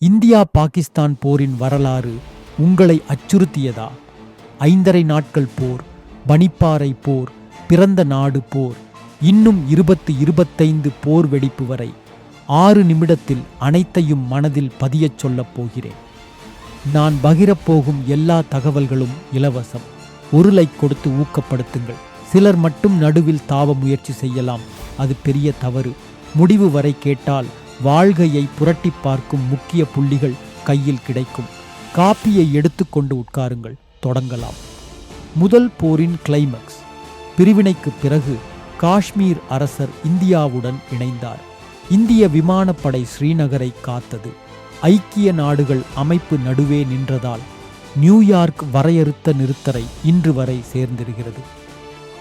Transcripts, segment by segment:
India Pakistan போரின் வரலாறு உங்களை அச்சுறுத்தியதா? ஐந்தரை நாட்கள் போர் பனிப்பாறை போர் பிறந்த நாடு போர் இன்னும் இருபத்து இருபத்தைந்து போர் வெடிப்பு வரை ஆறு நிமிடத்தில் அனைத்தையும் மனதில் பதியச் சொல்லப் போகிறேன். நான் பகிரப் போகும் எல்லா தகவல்களும் இலவசம். ஒரு லைக் கொடுத்து ஊக்கப்படுத்துங்கள். சிலர் மட்டும் நடுவில் தாவ முயற்சி செய்யலாம். அது பெரிய தவறு. முடிவு வரை கேட்டால் வாழ்கையை புரட்டி பார்க்கும் முக்கிய புள்ளிகள் கையில் கிடைக்கும். காப்பியை எடுத்துக்கொண்டு உட்காருங்கள். தொடங்கலாம். முதல் போரின் கிளைமக்ஸ் பிரிவினைக்கு பிறகு காஷ்மீர் அரசர் இந்தியாவுடன் இணைந்தார். இந்திய விமானப்படை ஸ்ரீநகரை காத்தது. ஐக்கிய நாடுகள் அமைப்பு நடுவே நின்றதால் நியூயார்க் வரையறுத்த நிறுத்தரை இன்று வரை சேர்ந்திருக்கிறது.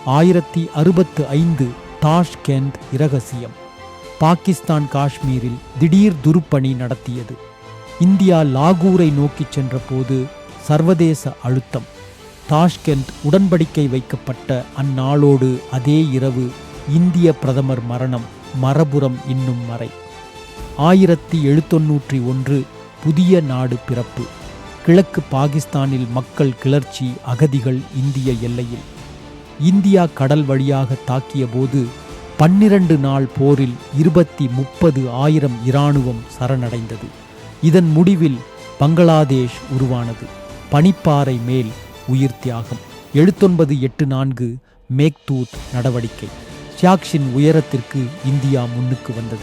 ஆயிரத்தி அறுபத்து ஐந்து தாஷ்கெண்ட் இரகசியம். பாகிஸ்தான் காஷ்மீரில் திடீர் துருப்பணி நடத்தியது. இந்தியா லாகூரை நோக்கிச் சென்றபோது சர்வதேச அழுத்தம். தாஷ்கெண்ட் உடன்படிக்கை வைக்கப்பட்ட அந்நாளோடு அதே இரவு இந்திய பிரதமர் மரணம் மரபுறம் இன்னும் மறை. ஆயிரத்தி எழுத்தொன்னூற்றி ஒன்று புதிய நாடு பிறப்பு. கிழக்கு பாகிஸ்தானில் மக்கள் கிளர்ச்சி அகதிகள் இந்திய எல்லையில். இந்தியா கடல் வழியாக தாக்கியபோது பன்னிரண்டு நாள் போரில் இருபத்தி முப்பது ஆயிரம் இராணுவம் சரணடைந்தது. இதன் முடிவில் பங்களாதேஷ் உருவானது. பனிப்பாறை மேல் உயிர் தியாகம். எழுத்தொன்பது எட்டு நான்கு மேக்தூத் நடவடிக்கை. ஷியாக்ஷின் உயரத்திற்கு இந்தியா முன்னுக்கு வந்தது.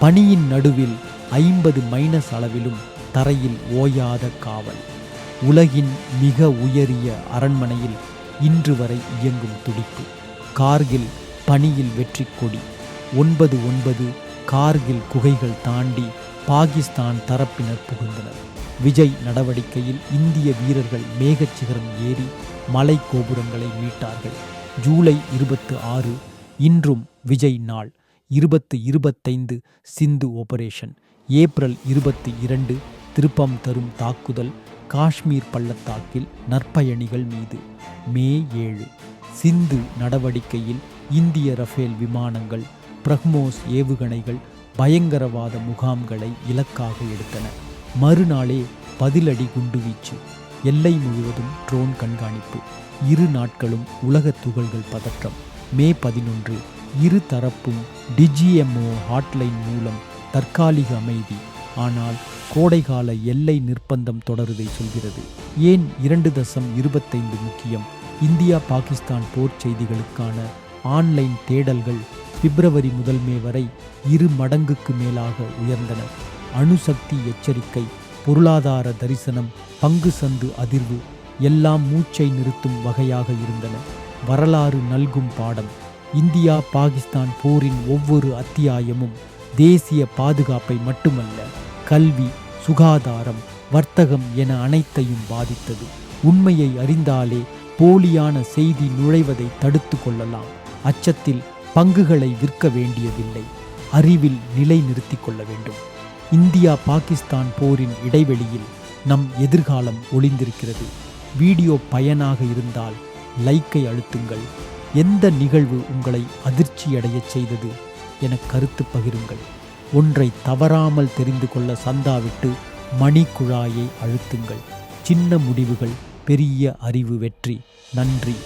பனியின் நடுவில் ஐம்பது மைனஸ் அளவிலும் தரையில் ஓயாத காவல். உலகின் மிக உயரிய அரண்மனையில் இன்று வரை இயங்கும் துடிப்பு. கார்கில் பனியில் வெற்றி கொடி. ஒன்பது ஒன்பது கார்கில் குகைகள் தாண்டி பாகிஸ்தான் தரப்பினர் புகுந்தனர். விஜய் நடவடிக்கையில் இந்திய வீரர்கள் மேகச் சிகரம் ஏறி மலை கோபுரங்களை மீட்டார்கள். ஜூலை இருபத்து ஆறு இன்றும் விஜய் நாள். இருபத்து இருபத்தைந்து சிந்து ஆபரேஷன் ஏப்ரல் இருபத்தி இரண்டு திருப்பம் தரும் தாக்குதல். காஷ்மீர் பள்ளத்தாக்கில் நற்பயணிகள் மீது. மே ஏழு சிந்து நடவடிக்கையில் இந்திய ரஃபேல் விமானங்கள் பிரஹ்மோஸ் ஏவுகணைகள் பயங்கரவாத முகாம்களை இலக்காக எடுத்தன. மறுநாளே பதிலடி குண்டுவீச்சு. எல்லை முழுவதும் ட்ரோன் கண்காணிப்பு. இரு நாட்களும் உலக துகள்கள் பதற்றம். மே பதினொன்று இரு தரப்பும் டிஜிஎம்ஓ ஹாட்லைன் மூலம் தற்காலிக அமைதி. ஆனால் கோடைகால எல்லை நிர்பந்தம் தொடருதை சொல்கிறது. ஏன் இரண்டு தசம் இருபத்தைந்து முக்கியம்? இந்தியா பாகிஸ்தான் போர் செய்திகளுக்கான ஆன்லைன் தேடல்கள் பிப்ரவரி முதல் மே வரை இரு மடங்குக்கு மேலாக உயர்ந்தன. அணுசக்தி எச்சரிக்கை பொருளாதார தரிசனம் பங்கு சந்து அதிர்வு எல்லாம் மூச்சை நிறுத்தும் வகையாக இருந்தன. வரலாறு நல்கும் பாடம். இந்தியா பாகிஸ்தான் போரின் ஒவ்வொரு அத்தியாயமும் தேசிய பாதுகாப்பை மட்டுமல்ல கல்வி சுகாதாரம் வர்த்தகம் என அனைத்தையும் பாதித்தது. உண்மையை அறிந்தாலே போலியான செய்தி நுழைவதை தடுத்து கொள்ளலாம். அச்சத்தில் பங்குகளை விற்க வேண்டியதில்லை. அறிவில் நிலை நிறுத்தி கொள்ள வேண்டும். இந்தியா பாகிஸ்தான் போரின் இடைவெளியில் நம் எதிர்காலம் ஒளிந்திருக்கிறது. வீடியோ பயனாக இருந்தால் லைக்கை அழுத்துங்கள். எந்த நிகழ்வு உங்களை அதிர்ச்சியடையச் செய்தது என கருத்து பகிருங்கள். ஒன்றை தவறாமல் தெரிந்து கொள்ள சந்தாவிட்டு மணி குழாயை அழுத்துங்கள். சின்ன முடிவுகள் பெரிய அறிவு வெற்றி. நன்றி.